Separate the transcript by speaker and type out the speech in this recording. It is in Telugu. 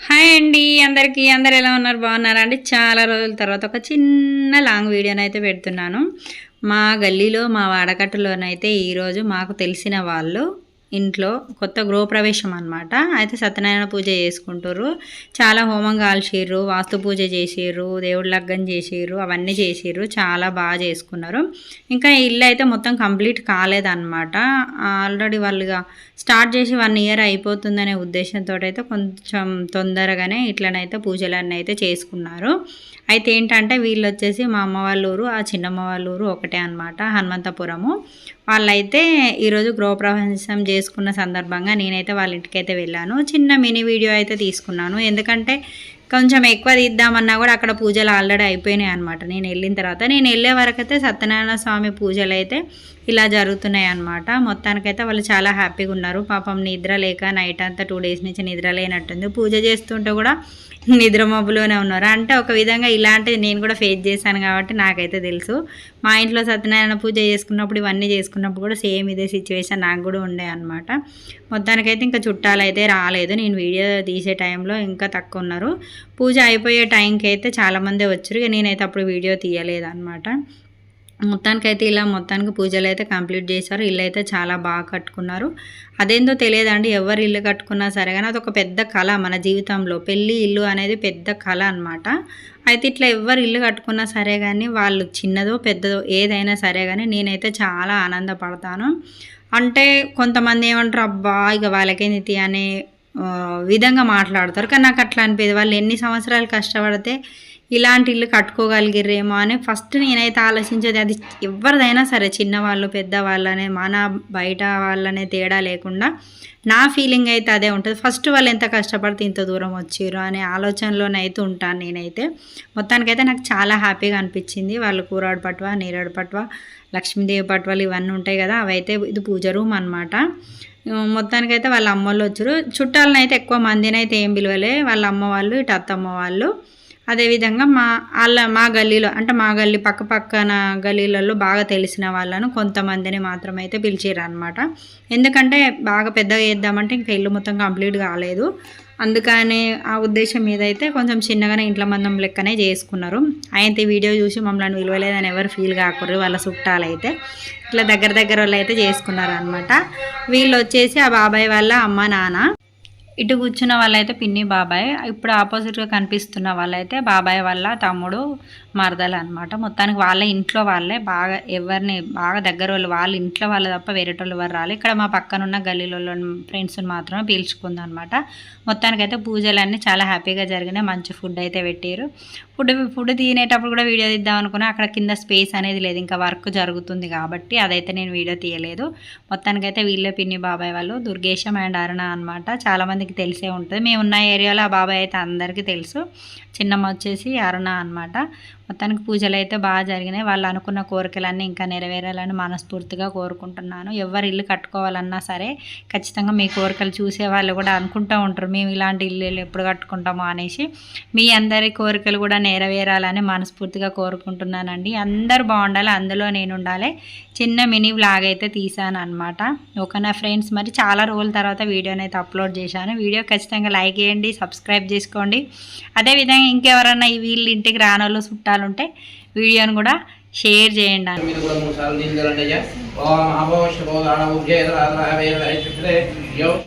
Speaker 1: హాయ్ అండి అందరికీ అందరు ఎలా ఉన్నారు? బాగున్నారా అండి? చాలా రోజుల తర్వాత ఒక చిన్న లాంగ్ వీడియోని అయితే పెడుతున్నాను. మా గల్లీలో మా వాడకట్టులోనైతే ఈరోజు మాకు తెలిసిన వాళ్ళు ఇంట్లో కొత్త గృహప్రవేశం అనమాట అయితే సత్యనారాయణ పూజ చేసుకుంటారు చాలా హోమం కాల్చిర్రు వాస్తు పూజ చేసిర్రు దేవుడు లగ్గం చేసిర్రు అవన్నీ చేసిర్రు. చాలా బాగా చేసుకున్నారు. ఇంకా ఇల్లు అయితే మొత్తం కంప్లీట్ కాలేదన్నమాట. ఆల్రెడీ వాళ్ళుగా స్టార్ట్ చేసి వన్ ఇయర్ అయిపోతుందనే ఉద్దేశంతో అయితే కొంచెం తొందరగానే ఇట్లనైతే పూజలన్నీ అయితే చేసుకున్నారు. అయితే ఏంటంటే వీళ్ళు వచ్చేసి మా అమ్మ వాళ్ళ ఊరు ఆ చిన్నమ్మ వాళ్ళ ఊరు ఒకటే అనమాట హనుమంతపురము. వాళ్ళైతే ఈరోజు గృహప్రవేశం చేసుకున్న సందర్భంగా నేనైతే వాళ్ళ ఇంటికైతే వెళ్ళాను. చిన్న మినీ వీడియో అయితే తీసుకున్నాను. ఎందుకంటే కొంచెం ఎక్కువ తీద్దామన్నా కూడా అక్కడ పూజలు ఆల్రెడీ అయిపోయినాయి అనమాట నేను వెళ్ళిన తర్వాత నేను వెళ్ళే వరకు అయితే సత్యనారాయణ స్వామి పూజలు అయితే ఇలా జరుగుతున్నాయి అనమాట మొత్తానికైతే వాళ్ళు చాలా హ్యాపీగా ఉన్నారు. పాపం నిద్ర లేక నైట్ అంతా టూ డేస్ నుంచి నిద్ర లేనట్టుంది. పూజ చేస్తుంటే కూడా నిద్ర మబ్బులోనే ఉన్నారు. అంటే ఒక విధంగా ఇలాంటిది నేను కూడా ఫేస్ చేశాను కాబట్టి నాకైతే తెలుసు. మా ఇంట్లో సత్యనారాయణ పూజ చేసుకున్నప్పుడు ఇవన్నీ చేసుకున్నప్పుడు కూడా సేమ్ ఇదే సిచ్యువేషన్ నాకు కూడా ఉండే అనమాట మొత్తానికైతే ఇంకా చుట్టాలు అయితే రాలేదు. నేను వీడియో తీసే టైంలో ఇంకా తక్కువ ఉన్నారు. పూజ అయిపోయే టైంకి అయితే చాలామంది వచ్చారు. ఇక నేనైతే అప్పుడు వీడియో తీయలేదన్నమాట. మొత్తానికైతే ఇలా మొత్తానికి పూజలు అయితే కంప్లీట్ చేశారు. ఇల్లు అయితే చాలా బాగా కట్టుకున్నారు. అదేందో తెలియదండి. ఎవరు ఇల్లు కట్టుకున్నా సరే కానీ అదొక పెద్ద కళ మన జీవితంలో. పెళ్ళి ఇల్లు అనేది పెద్ద కళ అనమాట అయితే ఇట్లా ఎవరు ఇల్లు కట్టుకున్నా సరే కానీ వాళ్ళు చిన్నదో పెద్దదో ఏదైనా సరే కానీ నేనైతే చాలా ఆనందపడతాను. అంటే కొంతమంది ఏమంటారు అబ్బా ఇక వాళ్ళకేంది అనే విధంగా మాట్లాడతారు. కానీ నాకు అట్లా అనిపేది వాళ్ళు ఎన్ని సంవత్సరాలు కష్టపడితే ఇలాంటి ఇల్లు కట్టుకోగలిగిర్రేమో అని ఫస్ట్ నేనైతే ఆలోచించేది అది ఎవరిదైనా సరే చిన్నవాళ్ళు పెద్దవాళ్ళనే మన బయట వాళ్ళనే తేడా లేకుండా నా ఫీలింగ్ అయితే అదే ఉంటుంది. ఫస్ట్ వాళ్ళు ఎంత కష్టపడితే ఇంత దూరం వచ్చారు అనే ఆలోచనలోనైతే ఉంటాను నేనైతే. మొత్తానికైతే నాకు చాలా హ్యాపీగా అనిపించింది. వాళ్ళు కూరాడు పట్వ నీరాడు పట్వ లక్ష్మీదేవి పట్వాలు ఇవన్నీ ఉంటాయి కదా అవైతే ఇది పూజ రూమ్ అనమాట మొత్తానికైతే వాళ్ళ అమ్మోళ్ళు వచ్చారు చుట్టాలనైతే ఎక్కువ మందినైతే ఏం పిలవలే. వాళ్ళ అమ్మ వాళ్ళు ఇటు అత్తమ్మ వాళ్ళు. అదేవిధంగా మా వాళ్ళ మా గల్లీలో అంటే మా గల్లీ పక్క పక్కన గల్లీలలో బాగా తెలిసిన వాళ్ళను కొంతమందిని మాత్రమైతే అయితే పిలిచారు అనమాట ఎందుకంటే బాగా పెద్దగా చేద్దామంటే ఇంకా ఇల్లు మొత్తం కంప్లీట్ కాలేదు. అందుకనే ఆ ఉద్దేశం మీద అయితే కొంచెం చిన్నగానే ఇంట్లో మందం లెక్కనే చేసుకున్నారు. అయితే వీడియో చూసి మమ్మల్ని విలువలేదని ఎవరు ఫీల్ కాకూడదు వాళ్ళ చుట్టాలైతే. ఇట్లా దగ్గర దగ్గర వాళ్ళు అయితే చేసుకున్నారు అనమాట వీళ్ళు వచ్చేసి ఆ బాబాయ్ వాళ్ళ అమ్మ నాన్న. ఇటు కూర్చున్న వాళ్ళైతే పిన్ని బాబాయ్ ఇప్పుడు ఆపోజిట్గా కనిపిస్తున్న వాళ్ళైతే బాబాయ్ వాళ్ళ తమ్ముడు మరదలు అనమాట మొత్తానికి వాళ్ళ ఇంట్లో వాళ్ళే బాగా ఎవరిని బాగా దగ్గర వాళ్ళు వాళ్ళ ఇంట్లో వాళ్ళు తప్ప వేరేటోళ్ళు ఎవరు రాలి. ఇక్కడ మా పక్కన ఉన్న గల్లీలో ఫ్రెండ్స్ని మాత్రమే పీల్చుకుంది అనమాట మొత్తానికైతే పూజలన్నీ చాలా హ్యాపీగా జరిగినాయి. మంచి ఫుడ్ అయితే పెట్టారు. ఫుడ్ ఫుడ్ తినేటప్పుడు కూడా వీడియో తీద్దాం అనుకున్నా అక్కడ కింద స్పేస్ అనేది లేదు. ఇంకా వర్క్ జరుగుతుంది కాబట్టి అదైతే నేను వీడియో తీయలేదు. మొత్తానికైతే వీళ్ళే పిన్ని బాబాయ్ వాళ్ళు దుర్గేశం అండ్ అరుణ అనమాట అందరికీ తెలిసే ఉంటుంది. మేము ఉన్న ఏరియాలో ఆ బాబాయ్ అయితే అందరికీ తెలుసు. చిన్నమ్మ వచ్చేసి అరుణ అనమాట మొత్తానికి పూజలు అయితే బాగా జరిగినాయి. వాళ్ళు అనుకున్న కోరికలన్నీ ఇంకా నెరవేరాలని మనస్ఫూర్తిగా కోరుకుంటున్నాను. ఎవరు ఇల్లు కట్టుకోవాలన్నా సరే ఖచ్చితంగా మీ కోరికలు చూసే వాళ్ళు కూడా అనుకుంటూ ఉంటారు. మేము ఇలాంటి ఇల్లు ఎప్పుడు కట్టుకుంటామో అనేసి మీ అందరి కోరికలు కూడా నెరవేరాలని మనస్ఫూర్తిగా కోరుకుంటున్నానండి. అందరు బాగుండాలి అందులో నేను ఉండాలి. చిన్న మినీ వ్లాగ్ అయితే తీసాను అనమాట ఓకేనా ఫ్రెండ్స్ మరి చాలా రోజుల తర్వాత వీడియోని అయితే అప్లోడ్ చేశాను. వీడియో ఖచ్చితంగా లైక్ చేయండి సబ్స్క్రైబ్ చేసుకోండి. అదేవిధంగా ఇంకెవరన్నా ఈ వీళ్ళు ఇంటికి రానోళ్ళు చుట్టాలుంటే వీడియోని కూడా షేర్ చేయండి అని